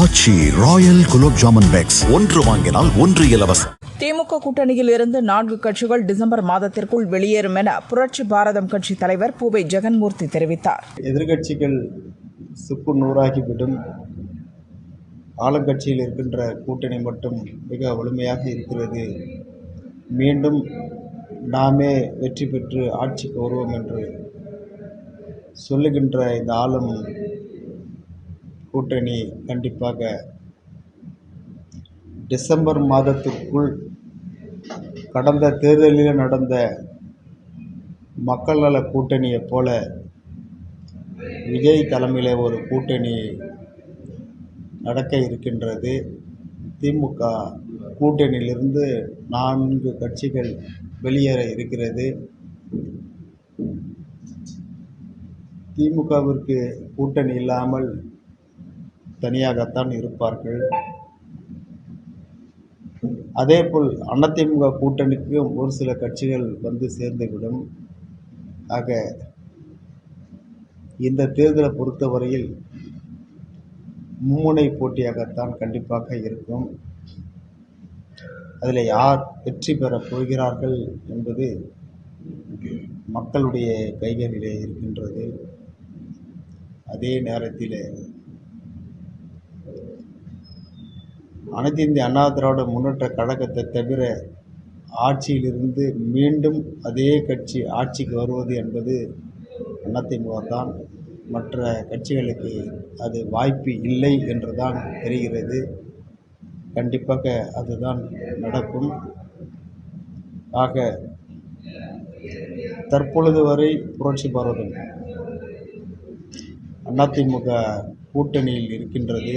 Aachi royal gulab jamun packs. ஒன்று வாங்கினால் ஒன்று இலவசம். திமுக கூட்டணியில் இருந்து நான்கு கட்சிகள் டிசம்பர் மாதத்திற்குள் வெளியேறும் என புரட்சி பாரதம் கட்சி தலைவர் பூவை ஜெகன்மூர்த்தி தெரிவித்தார். எதிர்கட்சிகள் சுக்கு நூறாகிவிடும். ஆளுங்கட்சியில் இருக்கின்ற கூட்டணி மட்டும் மிக வலிமையாக இருக்கிறது. மீண்டும் நாமே வெற்றி பெற்று ஆட்சிக்கு வருவோம் என்று சொல்லுகின்ற இந்த ஆளும் கூட்டணி கண்டிப்பாக டிசம்பர் மாதத்திற்குள் கடந்த தேர்தலில் நடந்த மக்கள் நல கூட்டணியைப் போல விஜய் தலைமையில் ஒரு கூட்டணி நடக்க இருக்கின்றது. திமுக கூட்டணியிலிருந்து நான்கு கட்சிகள் வெளியேற இருக்கிறது. திமுகவிற்கு கூட்டணி இல்லாமல் தனியாகத்தான் இருப்பார்கள். அதேபோல் அதிமுக கூட்டணிக்கும் ஒரு சில கட்சிகள் வந்து சேர்ந்துவிடும். ஆக இந்த தேர்தலை பொறுத்தவரையில் மும்முனை போட்டியாகத்தான் கண்டிப்பாக இருக்கும். அதில் யார் வெற்றி பெறப் போகிறார்கள் என்பது மக்களுடைய கைகளிலே இருக்கின்றது. அதே நேரத்தில் அனைத்து இந்திய அண்ணா திராவிட முன்னேற்ற கழகத்தை தவிர ஆட்சியிலிருந்து மீண்டும் அதே கட்சி ஆட்சிக்கு வருவது என்பது அதிமுக தான் மற்ற கட்சிகளுக்கு அது வாய்ப்பு இல்லை என்று தான் தெரிகிறது. கண்டிப்பாக அதுதான் நடக்கும். ஆக தற்பொழுது வரை புரட்சி பாரதம் அதிமுக கூட்டணியில் இருக்கின்றது.